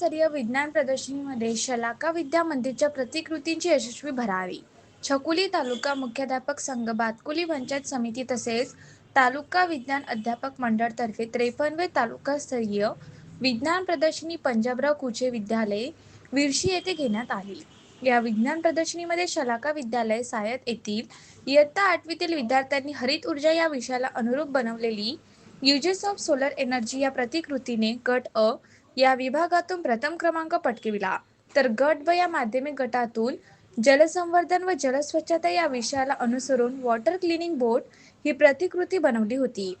तालुकास्तरीय विज्ञान प्रदर्शनीमध्ये शलाका विद्या मंदिरच्या प्रतिकृतींची यशस्वी भरारी. छकुली तालुका मुख्याध्यापक संघ बातकुली पंचायत समिती तसेच तालुका विज्ञान अध्यापक मंडळतर्फे त्रेपन्नवे तालुकास्तरीय विज्ञान प्रदर्शनी पंजाबराव कुचे विद्यालय विरशी येथे घेण्यात आली. या विज्ञान प्रदर्शनीमध्ये शलाका विद्यालय सायत येथील इयत्ता आठवीतील विद्यार्थ्यांनी हरित ऊर्जा या विषयाला अनुरूप बनवलेली युजेस ऑफ सोलर एनर्जी या प्रतिकृतीने गट अ या विभागातून प्रथम क्रमांक पटकविला. तर गट ब या माध्यमिक गटातून जलसंवर्धन व जलस्वच्छता या विषयाला अनुसरून वॉटर क्लिनिंग बोट ही प्रतिकृती बनवली होती.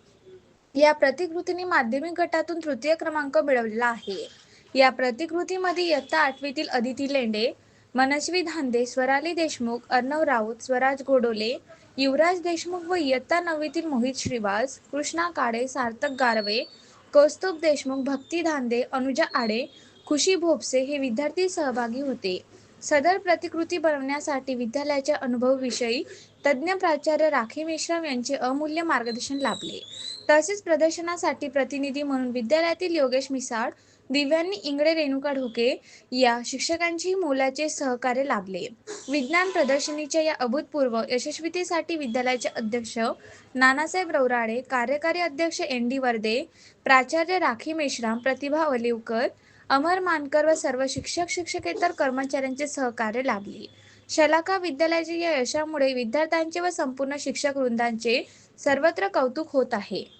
या प्रतिकृतीने माध्यमिक गटातून तृतीय क्रमांक मिळवलेला आहे. या प्रतिकृतीमध्ये इयत्ता आठवीतील अदिती लेंडे मनस्वी धांदे स्वराली देशमुख अर्णव राऊत स्वराज गोडोले युवराज देशमुख व इयत्ता नववीतील मोहित श्रीवास कृष्णा काळे सार्थक गारवे कौस्तुभ देशमुख भक्ती धांदे अनुजा आडे खुशी भोपसे हे विद्यार्थी सहभागी होते. सदर प्रतिकृती बनवण्यासाठी विद्यालयाच्या अनुभवविषयी तज्ज्ञ प्राचार्य राखी मेश्राम यांचे अमूल्य मार्गदर्शन लाभले. तसेच प्रदर्शनासाठी प्रतिनिधी म्हणून विद्यालयातील योगेश मिसाळ दिव्यांनी इंगळे रेणुका ढोके या शिक्षकांची मोलाचे सहकार्य लाभले. विज्ञान प्रदर्शनीच्या या अभूतपूर्व यशस्वीतेसाठी विद्यालयाचे अध्यक्ष नानासाहेब रौराडे कार्यकारी अध्यक्ष एन डी वर्दे प्राचार्य राखी मेश्राम प्रतिभा वलिवकर अमर मानकर व सर्व शिक्षक शिक्षकेतर कर्मचाऱ्यांचे सहकार्य लाभले. शलाका विद्यालयाच्या या यशामुळे विद्यार्थ्यांचे व संपूर्ण शिक्षक वृंदांचे सर्वत्र कौतुक होत आहे.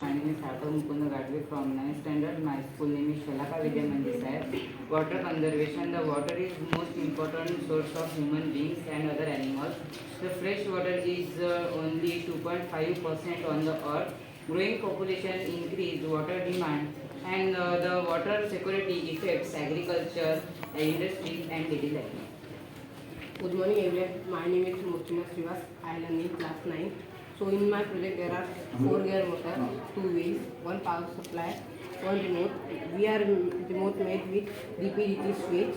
आणि मी Mukund Gathave from nine standard my school name me Shalaka Vijay Mandir Saheb water conservation the water is most important source of human beings and other animals the fresh water is only two point five percent on the earth growing population increase water demand and the water security affects agriculture industries and daily life good morning every my name is Mochina Shrivas I learn in class nine So in my project there are four gear motor, two wheels, one power supply, one remote. We are remote made with DPDT switch.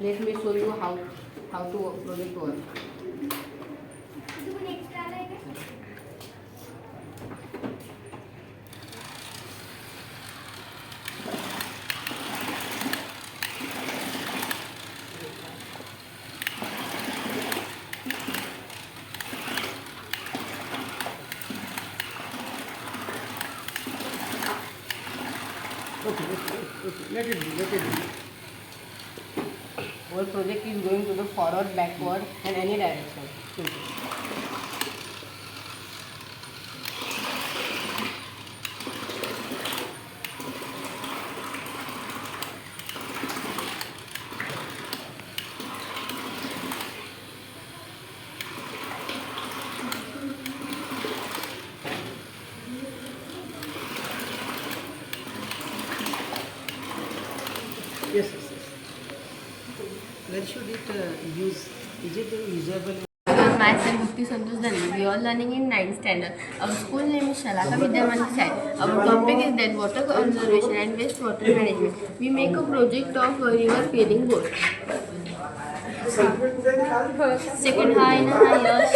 Let me show you how how to project work. Okay, okay, okay. Let it be, let it be. Whole project is going to the forward, backward and any direction. Simple. Yes, yes, yes. Where should it uh, use? Is it uh, usable? Myself Bhakti Santosh Dandi. We are learning in 9th standard. Our school name is Shalaka Vidyamani Sai. Our topic is that water conservation and wastewater management. We make a project of a river cleaning board. Second, hi, Nayash.